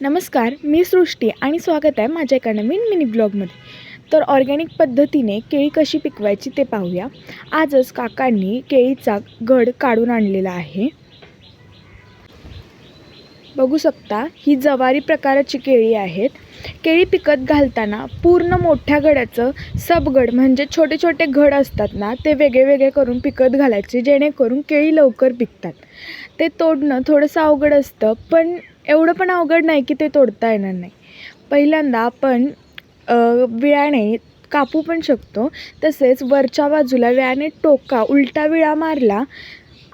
नमस्कार मी सृष्टी आणि स्वागत आहे माझ्या एका नवीन मिनी ब्लॉगमध्ये तर ऑर्गॅनिक पद्धतीने केळी कशी पिकवायची ते पाहूया. आजच काकांनी केळीचा घड काढून आणलेला आहे. बघू शकता ही जवारी प्रकाराची केळी आहेत. केळी पिकत घालताना पूर्ण मोठ्या घडाचं सबगड म्हणजे छोटे छोटे घड असतात ना ते वेगळे वेगळे करून पिकत घालायचे जेणेकरून केळी लवकर पिकतात. ते तोडणं थोडंसं अवघड असतं पण एवढं पण अवघड नाही की ते तोडता येणार नाही. पहिल्यांदा आपण विळ्याने कापू पण शकतो. तसेच वरच्या बाजूला विळ्याने टोका उलटा विळा मारला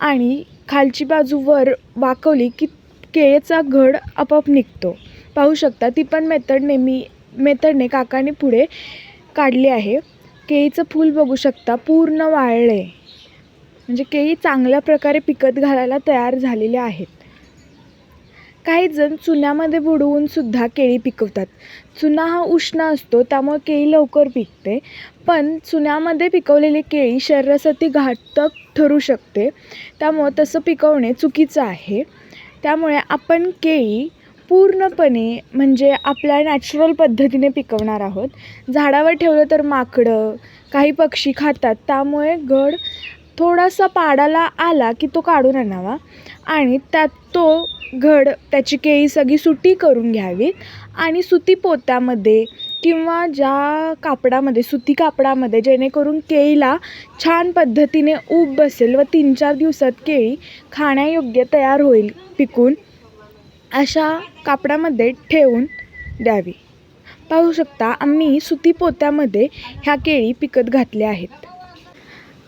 आणि खालची बाजू वर वाकवली की केळीचा घड आपोआप निघतो. पाहू शकता ती पण मेथडने मी मेथडने काकाने पुढे काढली आहे. केळीचं फूल बघू शकता पूर्ण वाळले. म्हणजे केळी चांगल्या प्रकारे पिकत घालायला तयार झालेले आहेत. काही जण चुन्यामध्ये बुडवून सुद्धा केळी पिकवतात. चुना हा उष्ण असतो त्यामुळे केळी लवकर पिकते. पण चुन्यामध्ये पिकवलेली केळी शरीरासाठी घातक ठरू शकते. त्यामुळं तसं पिकवणे चुकीचं आहे. त्यामुळे आपण केळी पूर्णपणे म्हणजे आपल्या नॅचरल पद्धतीने पिकवणार आहोत. झाडावर ठेवलं तर माकडं काही पक्षी खातात. त्यामुळे घड थोडासा पाडाला आला की तो काढून आणावा आणि त्यात तो घड त्याची केळी सगळी सुटी करून घ्यावीत आणि सुती पोत्यामध्ये किंवा ज्या कापडामध्ये सुती कापडामध्ये जेणेकरून केळीला छान पद्धतीने ऊब बसेल व तीन चार दिवसात केळी खाण्यायोग्य तयार होईल पिकून अशा कापडामध्ये ठेवून द्यावी. पाहू शकता आम्ही सुती पोत्यामध्ये ह्या केळी पिकत घातल्या आहेत.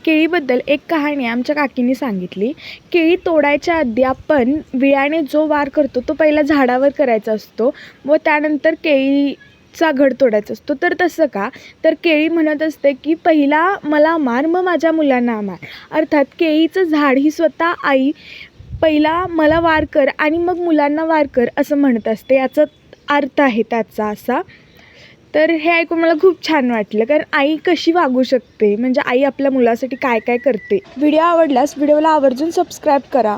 केळीबद्दल एक कहाणी आमच्या काकीने सांगितली. केळी तोडायच्या आधी आपण विळ्याने जो वार करतो तो पहिला झाडावर करायचा असतो. व त्यानंतर केळीचा घड तोडायचा असतो. तर तसं का? तर केळी म्हणत असते की पहिला मला मार मग माझ्या मुलांना मार. अर्थात केळीचं झाड ही स्वतः आई पहिला मला वार कर आणि मग मुलांना वार कर असं म्हणत असते. याचा अर्थ आहे त्याचा असा तर हे ऐकून मला खूप छान वाटलं कारण आई कशी वागू शकते? म्हणजे आई आपल्या मुलासाठी काय काय करते? व्हिडिओ आवडल्यास व्हिडिओला आवर्जून सबस्क्राईब करा.